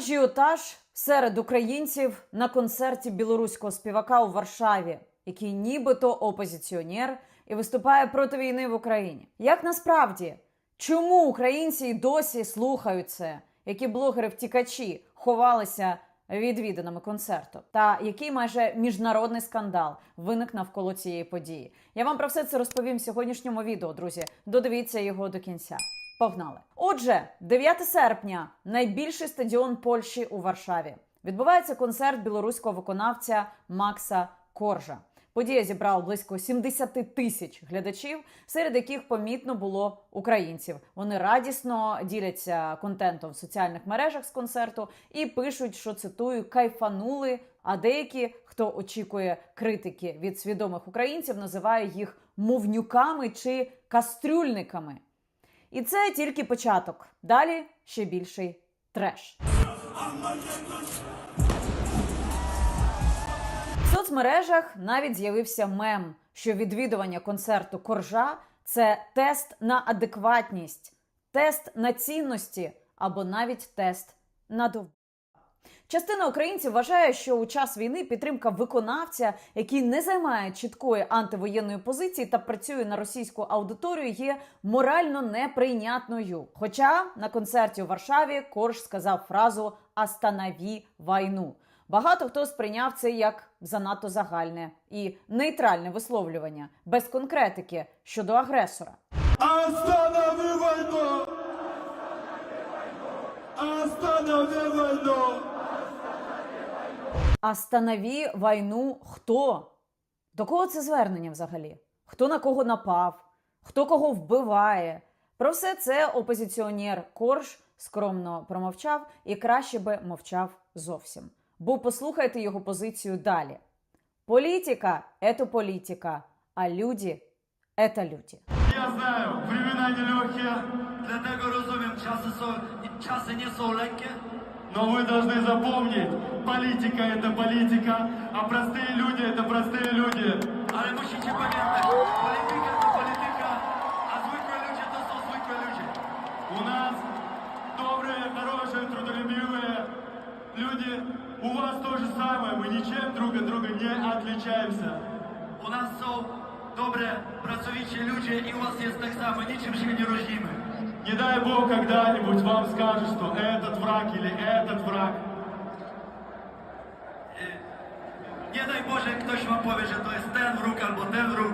Ажіотаж серед українців на концерті білоруського співака у Варшаві, який нібито опозиціонер і виступає проти війни в Україні. Як насправді, чому українці й досі слухають це? Які блогери-втікачі ховалися відвіданими концерту? Та який майже міжнародний скандал виник навколо цієї події? Я вам про все це розповім в сьогоднішньому відео, друзі. Додивіться його до кінця. Погнали! Отже, 9 серпня найбільший стадіон Польщі у Варшаві. Відбувається концерт білоруського виконавця Макса Коржа. Подія зібрала близько 70 тисяч глядачів, серед яких помітно було українців. Вони радісно діляться контентом в соціальних мережах з концерту і пишуть, що цитую кайфанули. А деякі, хто очікує критики від свідомих українців, називає їх мовнюками чи кастрюльниками. І це тільки початок. Далі ще більший треш. В соцмережах навіть з'явився мем, що відвідування концерту коржа це тест на адекватність, тест на цінності або навіть тест на дов. Частина українців вважає, що у час війни підтримка виконавця, який не займає чіткої антивоєнної позиції та працює на російську аудиторію, є морально неприйнятною. Хоча на концерті у Варшаві Корж сказав фразу «Останові війну. Багато хто сприйняв це як занадто загальне і нейтральне висловлювання без конкретики щодо агресора. Останови войну! Останови войну! Останові війну хто? До кого це звернення взагалі? Хто на кого напав? Хто кого вбиває? Про все це опозиціонер Корж скромно промовчав і краще би мовчав зовсім. Бо послухайте його позицію далі. Політика це політика, а люди це люди. Я знаю, времена Dlatego rozumiem, czasy są, czasy nie są lekkie, Но вы должны запомнить, политика это политика, а простые люди это простые люди. А рекущите пометки, политика это политика, а звыкли люди это а созвыкли люди. У нас добрые, хорошие, трудолюбивые люди. У вас то же самое, мы ничем друг от друга не отличаемся. У нас все добрые, працовичі люди, и у вас є так само, нічим ще не рожіми. Не дай Бог когда-нибудь вам скажут, что этот враг или этот враг. Nie daj Boże, ktoś wam powie, że to jest ten wróg albo ten wróg.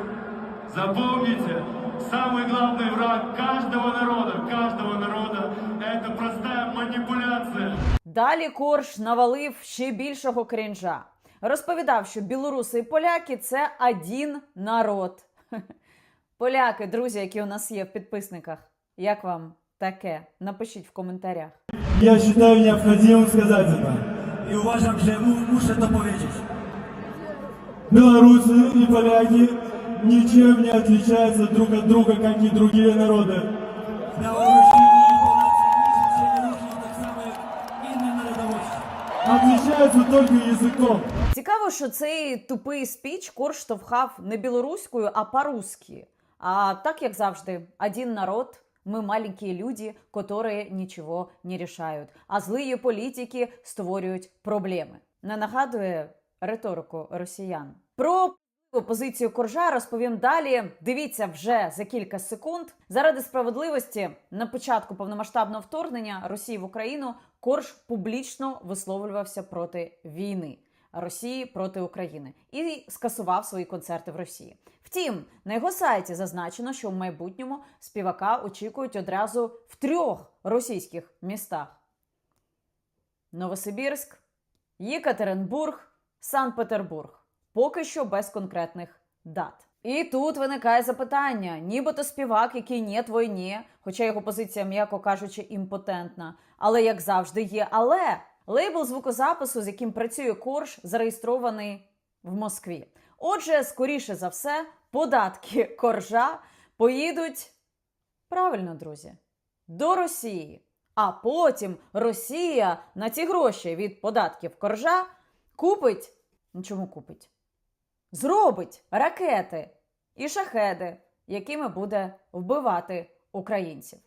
Запомните, самый главный враг каждого народа, каждого народа, это простая манипуляция. Далі Корж навалив ще більшого крінжа. Розповідав, що білоруси і поляки це один народ. Поляки, друзі, які у нас є в підписниках. Як вам таке? Напишіть в коментарях. Я считаю необходимым сказать это. I uważam, że mu, muszę to powiedzieć. Белорусы и поляки ничем не отличаются друг от друга, как и другие народы. Białorusini i Polacy niczym się nie różnią tak samo jak inne narodowości. Отличаются только языком. Цікаво, що цей тупий спіч Корж штовхав не білоруською, а по-русски. А так, як завжди, один народ, ми маленькі люди, які нічого не рішають. А злиї політики створюють проблеми. Не нагадує риторику росіян. Про позицію Коржа розповім далі. Дивіться вже за кілька секунд. Заради справедливості на початку повномасштабного вторгнення Росії в Україну Корж публічно висловлювався проти війни. Росії проти України і скасував свої концерти в Росії. Втім, на його сайті зазначено, що в майбутньому співака очікують одразу в трьох російських містах: Новосибірськ, Єкатеринбург, Санкт-Петербург. Поки що без конкретних дат. І тут виникає запитання: нібито співак, який не війні, хоча його позиція, м'яко кажучи, імпотентна. Але як завжди, є але лейбл звукозапису, з яким працює Корж, зареєстрований в Москві. Отже, скоріше за все, податки коржа поїдуть правильно, друзі, до Росії. А потім Росія на ці гроші від податків коржа купить. Ну, чому купить? Зробить ракети і шахеди, якими буде вбивати українців.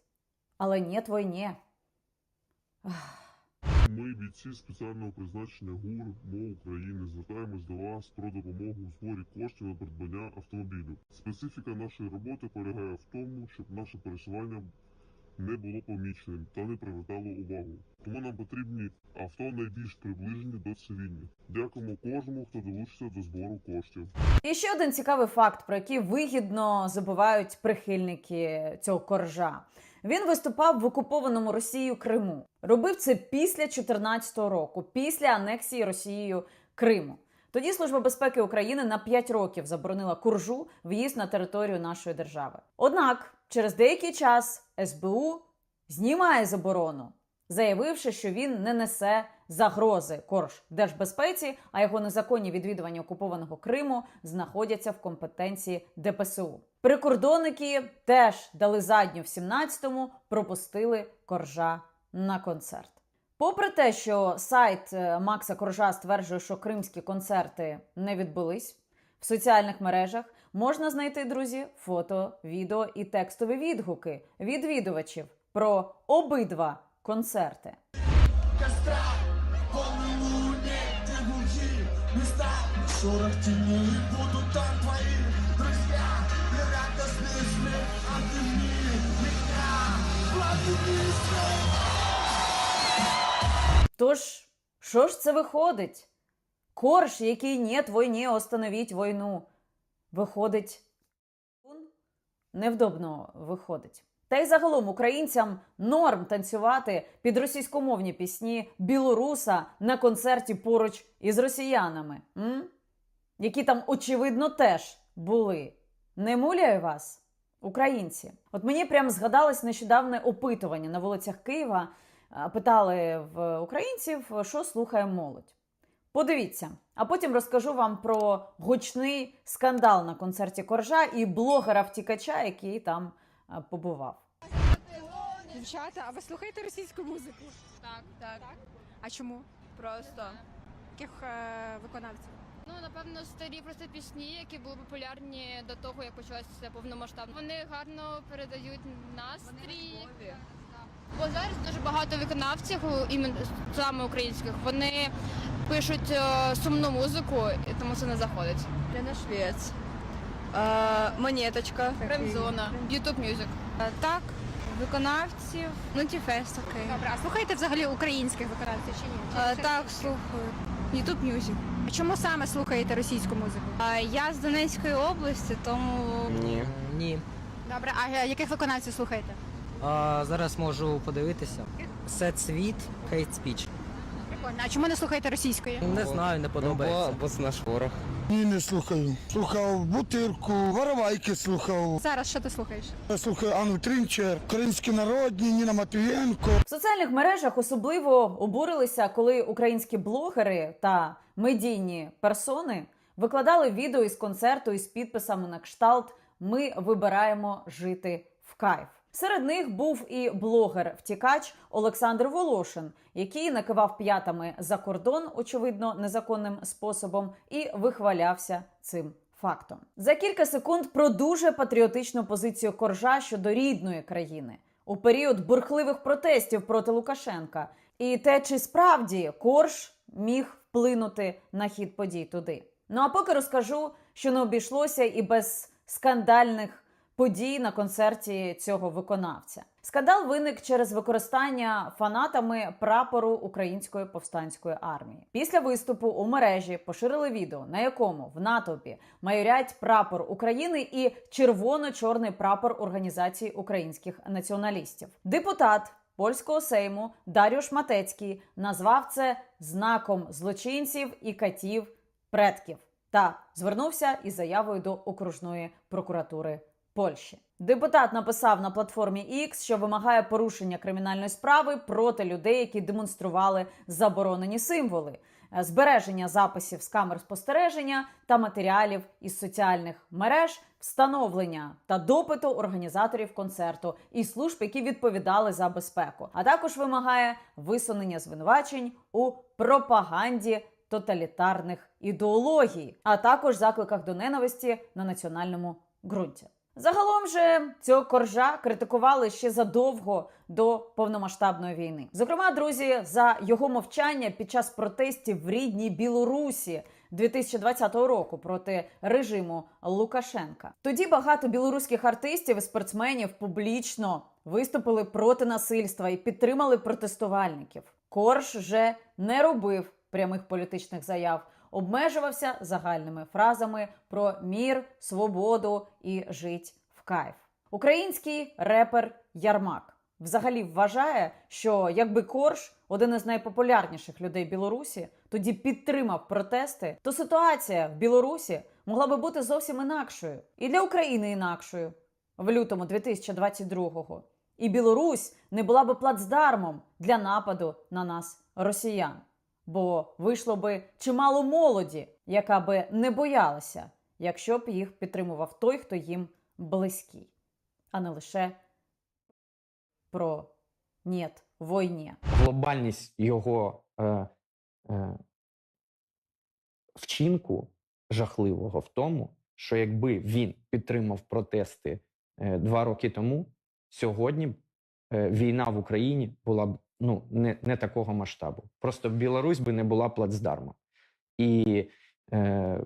Але нет війні. Ах. Ми, бійці спеціального призначення ГУР МО України, звертаємось до вас про допомогу у зборі коштів на придбання автомобілю. Специфіка нашої роботи полягає в тому, щоб наше пересування не було поміченим та не привертало увагу. Тому нам потрібні авто найбільш приближені до цивільних. Дякуємо кожному, хто долучиться до збору коштів. І ще один цікавий факт, про який вигідно забувають прихильники цього коржа. Він виступав в окупованому Росією Криму. Робив це після 2014 року, після анексії Росією Криму. Тоді Служба безпеки України на 5 років заборонила куржу в'їзд на територію нашої держави. Однак, через деякий час СБУ знімає заборону, заявивши, що він не несе загрози корж держбезпеці, а його незаконні відвідування окупованого Криму знаходяться в компетенції ДПСУ. Прикордонники теж дали задню в 17-му, пропустили коржа на концерт. Попри те, що сайт е, Макса Коржа стверджує, що кримські концерти не відбулись, в соціальних мережах можна знайти, друзі, фото, відео і текстові відгуки відвідувачів про обидва концерти. Шорох теней, будут там твои друзья И радостный смех, обними меня Обними Тож, що ж це виходить? Корж, який нет війні, остановіть війну. Виходить, невдобно виходить. Та й загалом українцям норм танцювати під російськомовні пісні білоруса на концерті поруч із росіянами, м? які там, очевидно, теж були. Не муляю вас, українці. От мені прям згадалось нещодавне опитування на вулицях Києва. А, Питали в українців, що слухає молодь. Подивіться, а потім розкажу вам про гучний скандал на концерті Коржа і блогера втікача, який там побував. Дівчата, а ви слухаєте російську музику? Так, так. А чому? Просто. Яких е, виконавців? Ну, напевно, старі просто пісні, які були популярні до того, як почалося повномасштабно. Вони гарно передають настрій. Бо зараз багато виконавців, іменно саме українських, вони пишуть е, сумну музику, і тому це не заходить. Лена Швец. А, монеточка. Ремзона, YouTube Music. Так, виконавців. Ну, Тіфест, окей. Добре, а слухаєте взагалі українських виконавців чи ні? Чи- так, слухаю. Ютуб Мюзик. А чому саме слухаєте російську музику? Я з Донецької області, тому Ні. Ні. Добре, а е, яких виконавців слухаєте? А, зараз можу подивитися. Сет світ, хейт спіч. Прикольно. А чому не слухаєте російської? Не знаю, не подобається. бо це наш ворог. Ні, не слухаю. Слухав бутирку, воровайки слухав. Зараз що ти слухаєш? Я слухаю Анну Трінчер, українські народні, Ніна Матвієнко. В соціальних мережах особливо обурилися, коли українські блогери та медійні персони викладали відео із концерту із підписами на кшталт Ми вибираємо жити в кайф. Серед них був і блогер-втікач Олександр Волошин, який накивав п'ятами за кордон, очевидно, незаконним способом, і вихвалявся цим фактом. За кілька секунд про дуже патріотичну позицію коржа щодо рідної країни у період бурхливих протестів проти Лукашенка, і те, чи справді корж міг вплинути на хід подій туди. Ну а поки розкажу, що не обійшлося і без скандальних подій на концерті цього виконавця. Скандал виник через використання фанатами прапору Української повстанської армії. Після виступу у мережі поширили відео, на якому в натовпі майорять прапор України і червоно-чорний прапор Організації українських націоналістів. Депутат польського сейму Даріуш Матецький назвав це знаком злочинців і катів предків та звернувся із заявою до окружної прокуратури Польщі. Депутат написав на платформі X, що вимагає порушення кримінальної справи проти людей, які демонстрували заборонені символи, е, збереження записів з камер спостереження та матеріалів із соціальних мереж, встановлення та допиту організаторів концерту і служб, які відповідали за безпеку, а також вимагає висунення звинувачень у пропаганді тоталітарних ідеологій, а також закликах до ненависті на національному ґрунті. Загалом же цього коржа критикували ще задовго до повномасштабної війни. Зокрема, друзі, за його мовчання під час протестів в рідній Білорусі 2020 року проти режиму Лукашенка. Тоді багато білоруських артистів і спортсменів публічно виступили проти насильства і підтримали протестувальників. Корж вже не робив прямих політичних заяв, обмежувався загальними фразами про мір, свободу і жить в кайф. Український репер Ярмак взагалі вважає, що якби Корж, один із найпопулярніших людей Білорусі, тоді підтримав протести, то ситуація в Білорусі могла би бути зовсім інакшою і для України інакшою в лютому 2022-го. І Білорусь не була би плацдармом для нападу на нас, росіян. Бо вийшло би чимало молоді, яка би не боялася, якщо б їх підтримував той, хто їм близький, а не лише про «нєт» війні. глобальність його е, е, вчинку жахливого в тому, що якби він підтримав протести е, два роки тому, сьогодні е, війна в Україні була б ну, не, не такого масштабу. Просто Білорусь би не була плацдармом. І, е,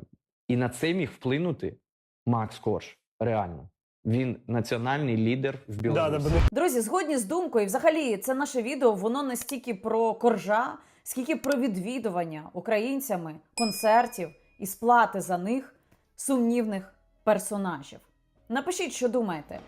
і на це міг вплинути Макс Корж. Реально. Він національний лідер в Білорусі. Друзі, згодні з думкою, і взагалі, це наше відео воно не стільки про коржа, скільки про відвідування українцями концертів і сплати за них сумнівних персонажів. Напишіть, що думаєте.